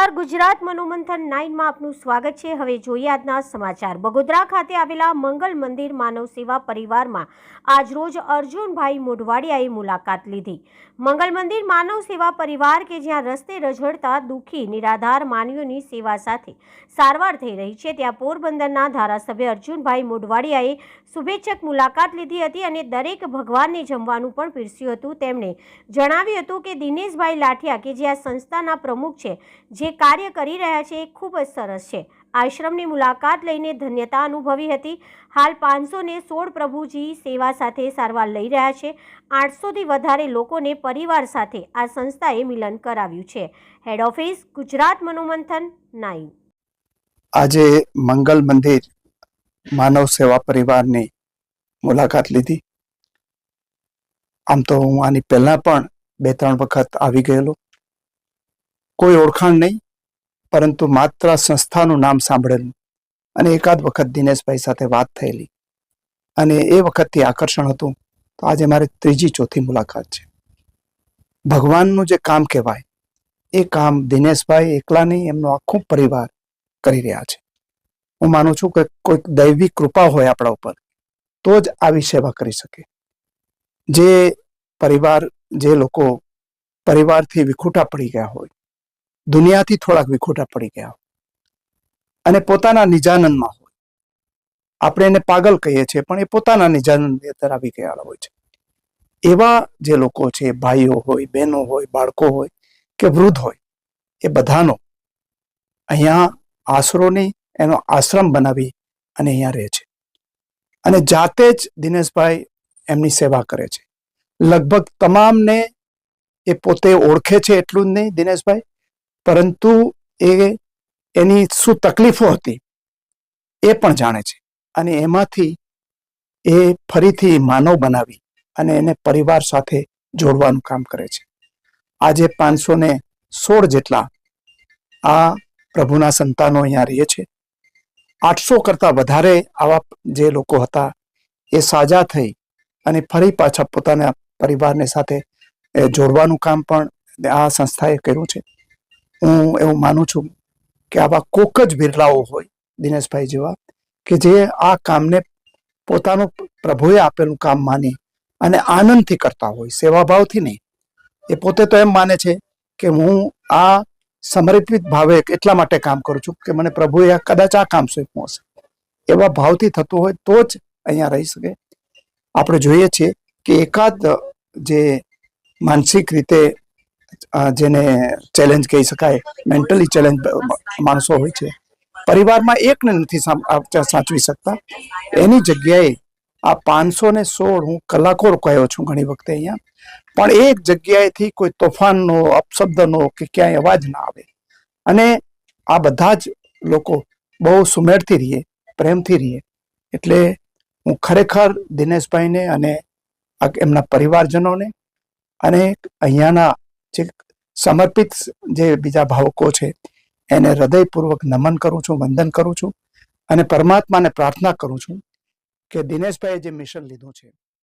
નમસ્કાર. ગુજરાત મનોમંથન નાઇનમાં આપનું સ્વાગત છે. હવે જોઈએ આજના સમાચાર. બગોદરા ખાતે આવેલા મંગલ મંદિર માનવ સેવા પરિવારમાં આજરોજ અર્જુનભાઈ મોઢવાડિયાએ મુલાકાત લીધી. મંગલ મંદિર માનવ સેવા પરિવાર કે જ્યાં રસ્તે રઝળતા દુઃખી, નિરાધાર માનવીઓની સેવા સાથે સારવાર થઈ રહી છે, ત્યાં પોરબંદરના ધારાસભ્ય અર્જુનભાઈ મોઢવાડિયાએ શુભેચ્છક મુલાકાત લીધી હતી અને દરેક ભગવાનને જમવાનું પણ પીરસ્યું હતું. તેમણે જણાવ્યું હતું કે દિનેશભાઈ લાઠિયા, કે જે આ સંસ્થાના પ્રમુખ છે, જે કાર્ય કરી રહ્યા છે એ ખૂબ જ સરસ છે. આશ્રમની મુલાકાત લઈને ધન્યતા અનુભવી હતી. હાલ પાંચસો ને સોળ પ્રભુજી સેવા સાથે સારવાર લઈ રહ્યા છે. આઠસોથી વધારે લોકોને પરિવાર સાથે આ સંસ્થાએ મિલન કરાવ્યું છે. હેડ ઓફિસ ગુજરાત મનોમંથન નાઈ આજે મંગલ મંદિર માનવ સેવા પરિવારની મુલાકાત લીધી. આમ તો હું આની પહેલા પણ બે ત્રણ વખત આવી ગયેલો. કોઈ ઓળખાણ નહીં, પરંતુ માત્ર સંસ્થાનું નામ સાંભળેલું અને એકાદ વખત દિનેશભાઈ સાથે વાત થયેલી. અને એ વખતથી આકર્ષણ હતું તો આજે મારી ત્રીજી ચોથી મુલાકાત છે. ભગવાનનું જે કામ કહેવાય, એ કામ દિનેશભાઈ એકલા નહીં, એમનો આખો પરિવાર કરી રહ્યા છે. હું માનું છું કે કોઈક દૈવી કૃપા હોય આપણા ઉપર, તો જ આવી સેવા કરી શકે. જે પરિવાર, જે લોકો પરિવારથી વિખૂટા પડી ગયા હોય દુનિયાથી થોડાક વિખોટા પડી ગયા અને પોતાના નિજાનંદમાં હોય. આપણે એને પાગલ કહીએ છીએ, પણ એ પોતાના નિજાનંદ આવી ગયા હોય છે. એવા જે લોકો છે, ભાઈઓ હોય, બહેનો હોય, બાળકો હોય, કે વૃદ્ધ હોય, એ બધાનો અહીંયા આશરો નહીં એનો આશ્રમ બનાવી અને અહીંયા રહે છે. અને જાતે જ દિનેશભાઈ એમની સેવા કરે છે. લગભગ તમામને એ પોતે ઓળખે છે એટલું જ નહીં, દિનેશભાઈ? પરંતુ એ એની શું તકલીફો હતી એ પણ જાણે છે. અને એમાંથી એ ફરીથી માનવ બનાવી અને એને પરિવાર સાથે જોડવાનું કામ કરે છે. આજે પાંચસો ને સોળ જેટલા આ પ્રભુના સંતાનો અહીંયા રહે છે. આઠસો કરતા વધારે આવા જે લોકો હતા એ સાજા થઈ અને ફરી પાછા પોતાના પરિવારને સાથે જોડવાનું કામ પણ આ સંસ્થાએ કર્યું છે. હું એવું માનું છું કે આવા કોક જ બિરલાઓ હોય, દિનેશભાઈ જેવા, કે જે આ કામને પોતાનું પ્રભુએ આપેલું કામ માની અને આનંદથી કરતા હોય, સેવાભાવથી નહીં. એ પોતે તો એમ માને છે કે હું આ સમર્પિત ભાવે એટલા માટે કામ કરું છું કે મને પ્રભુએ કદાચ આ કામ સોંપ્યું હશે. એવા ભાવથી થતું હોય તો જ અહીંયા રહી શકે. આપણે જોઈએ છીએ કે એકાદ જે માનસિક રીતે જેને ચેલેન્જ કહી શકાય મેન્ટલી ચેલેન્જ માણસો હોય છે. પરિવારમાં એકને નથી સાચવી શકતા. એની જગ્યાએ આ પાંચસો ને સોળ હું કલાકો રોકાયો છું ઘણી વખતે અહીંયા, પણ એક જગ્યાએથી કોઈ તોફાનનો, અપશબ્દનો કે ક્યાંય અવાજ ના આવે. અને આ બધા જ લોકો બહુ સુમેળથી રહીએ, પ્રેમથી રહીએ. એટલે હું ખરેખર દિનેશભાઈને અને એમના પરિવારજનોને અને અહીંયાના જે સમર્પિત જે બીજા ભાવકો છે, એને હૃદયપૂર્વક નમન કરું છું, વંદન કરું છું અને પરમાત્માને પ્રાર્થના કરું છું કે દિનેશભાઈએ જે મિશન લીધું છે